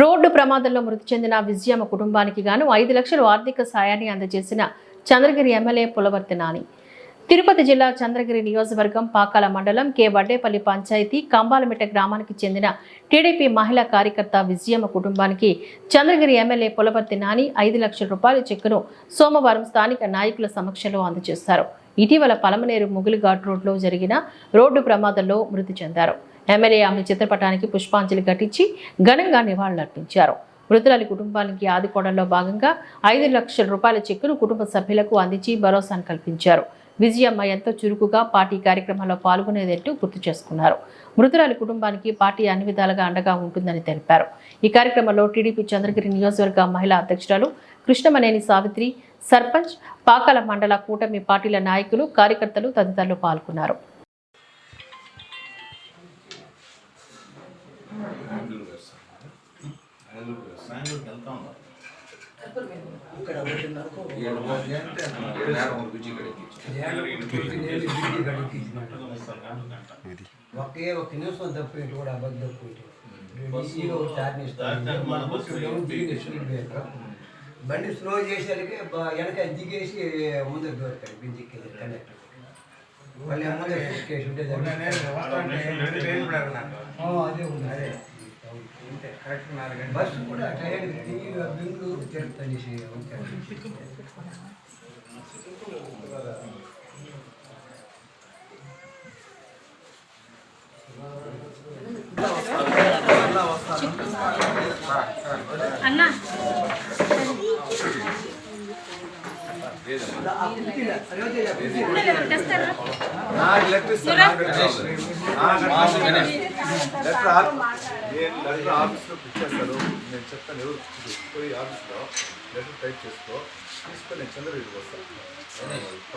Road ప్రమాదంలో మృతి చెందిన విజయమ్మ కుటుంబానికి గాను ఐదు లక్షలు ఆర్థిక సాయాన్ని అందజేసిన చంద్రగిరి ఎమ్మెల్యే పులవర్తి నాని. తిరుపతి జిల్లా చంద్రగిరి నియోజకవర్గం పాకాల మండలం కె వడ్డేపల్లి పంచాయతీ కంబాలమిట గ్రామానికి చెందిన టీడీపీ మహిళా కార్యకర్త విజయమ్మ కుటుంబానికి చంద్రగిరి ఎమ్మెల్యే పులవర్తి నాని ఐదు లక్షల రూపాయల చెక్కును సోమవారం స్థానిక నాయకుల సమక్షంలో అందజేశారు. ఇటీవల పలమనేరు ముగిలిఘాట్ రోడ్లో జరిగిన రోడ్డు ప్రమాదంలో మృతి చెందారు. ఎమ్మెల్యే ఆమె చిత్రపటానికి పుష్పాంజలి ఘటించి ఘనంగా నివాళులర్పించారు మృతురాలి కుటుంబానికి ఆదుకోవడంలో భాగంగా ఐదు లక్షల రూపాయల చెక్కును కుటుంబ సభ్యులకు అందించి భరోసాను కల్పించారు. విజయమ్మ ఎంతో చురుకుగా పార్టీ కార్యక్రమాల్లో పాల్గొనేదంటూ గుర్తు చేసుకున్నారు. మృతురాలి కుటుంబానికి పార్టీ అన్ని విధాలుగా అండగా ఉంటుందని తెలిపారు. ఈ కార్యక్రమంలో టీడీపీ చంద్రగిరి నియోజకవర్గ మహిళా అధ్యక్షురాలు కృష్ణమనేని సావిత్రి సర్పంచ్ పాకాల మండల కూటమి పార్టీల నాయకులు కార్యకర్తలు తదితరులు పాల్గొన్నారు. ఇక్కడ ఒకటిన్నరకు ఒకే ఒక నిమిషం తప్పినట్టు కూడా అబద్ధం బండి స్లో చేసేసరికి బ- వెనక దిగేసి ముందుకు దొరకాడు బిందికి కండక్టర్ మళ్ళీ ముందు షిఫ్ట్ చేసి ఉంటే అదే ఉంది. అదే. బస్సు కూడా టైం దిగి బెంగళూరు తిరుపతి ఉంటాడు అన్నా లెటర్ ఇస్తాను నాకు లెటర్ నేను చెప్తాను ఎవరు పోయి ఆఫీస్లో లెటర్ టైప్ చేసుకో తీసుకొని నేను వస్తాను